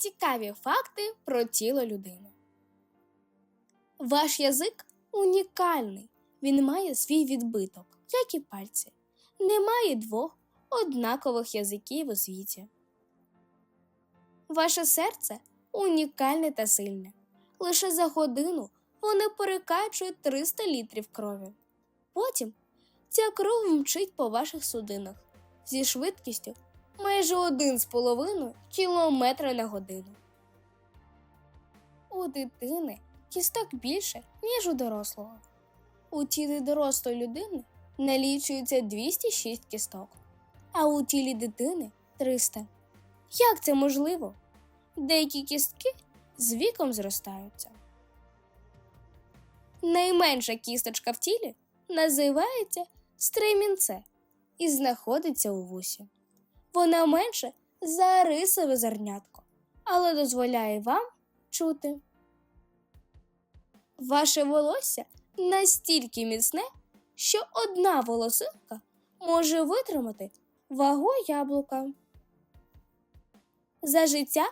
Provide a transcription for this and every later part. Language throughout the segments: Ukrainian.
Цікаві факти про тіло людини. Ваш язик унікальний. Він має свій відбиток, як і пальці. Немає двох однакових язиків у світі. Ваше серце унікальне та сильне. Лише за годину воно перекачує 300 літрів крові. Потім ця кров мчить по ваших судинах зі швидкістю майже 1,5 кілометра на годину. У дитини кісток більше, ніж у дорослого. У тілі дорослої людини налічується 206 кісток, а у тілі дитини 300. Як це можливо? Деякі кістки з віком зростаються. Найменша кісточка в тілі називається стремінце і знаходиться у вусі. Вона менша за рисове зернятко, але дозволяє вам чути. Ваше волосся настільки міцне, що одна волосинка може витримати вагу яблука. За життя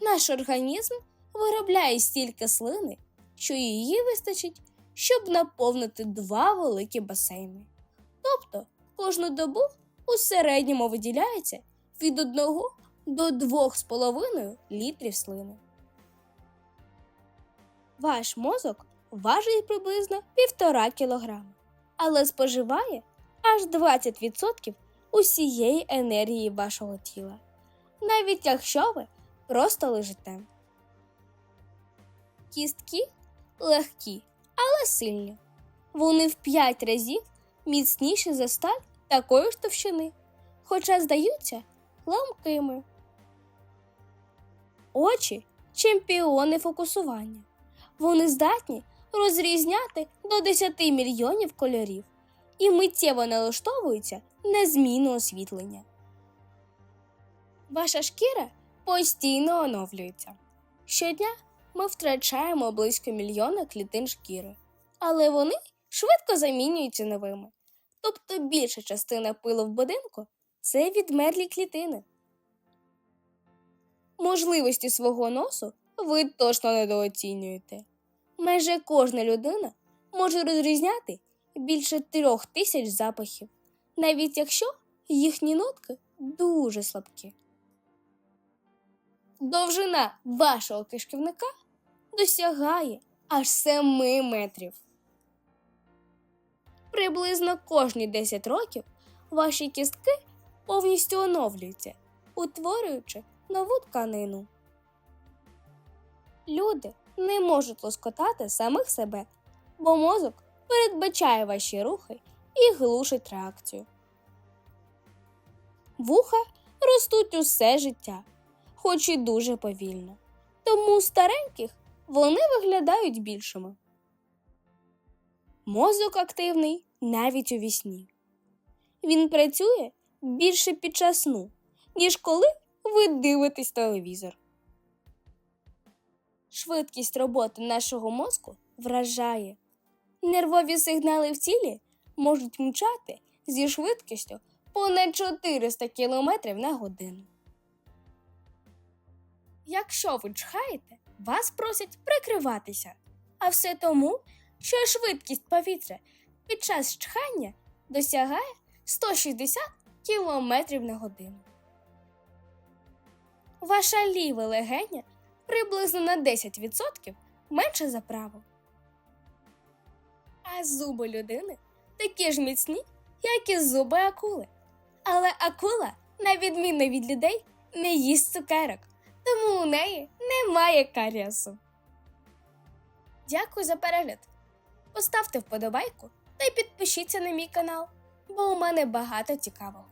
наш організм виробляє стільки слини, що її вистачить, щоб наповнити два великі басейни. Тобто кожну добу у середньому виділяється від 1 до 2,5 літрів слини. Ваш мозок важить приблизно 1,5 кг, але споживає аж 20% усієї енергії вашого тіла, навіть якщо ви просто лежите. Кістки легкі, але сильні. Вони в 5 разів міцніші за сталь такої ж товщини, хоча здаються ламкими. Очі чемпіони фокусування. Вони здатні розрізняти до 10 мільйонів кольорів і миттєво налаштовуються на зміну освітлення. Ваша шкіра постійно оновлюється. Щодня ми втрачаємо близько мільйона клітин шкіри, але вони швидко замінюються новими. Тобто більша частина пилу в будинку це відмерлі клітини. Можливості свого носу ви точно недооцінюєте. Майже кожна людина може розрізняти більше трьох тисяч запахів, навіть якщо їхні нотки дуже слабкі. Довжина вашого кишківника досягає аж 7 метрів. Приблизно кожні 10 років ваші кістки повністю оновлюються, утворюючи нову тканину. Люди не можуть лоскотати самих себе, бо мозок передбачає ваші рухи і глушить реакцію. Вуха ростуть усе життя, хоч і дуже повільно. Тому у стареньких вони виглядають більшими. Мозок активний навіть у вісні. Він працює більше під час сну, ніж коли ви дивитесь телевізор. Швидкість роботи нашого мозку вражає. Нервові сигнали в тілі можуть мчати зі швидкістю понад 400 км на годину. Якщо ви чхаєте, вас просять прикриватися, а все тому, що швидкість повітря під час чхання досягає 160 км на годину. Ваша ліве легеня приблизно на 10% менше за праву. А зуби людини такі ж міцні, як і зуби акули. Але акула, на відміну від людей, не їсть цукерок, тому у неї немає каріасу. Дякую за перегляд. Поставте вподобайку та й підпишіться на мій канал, бо у мене багато цікавого.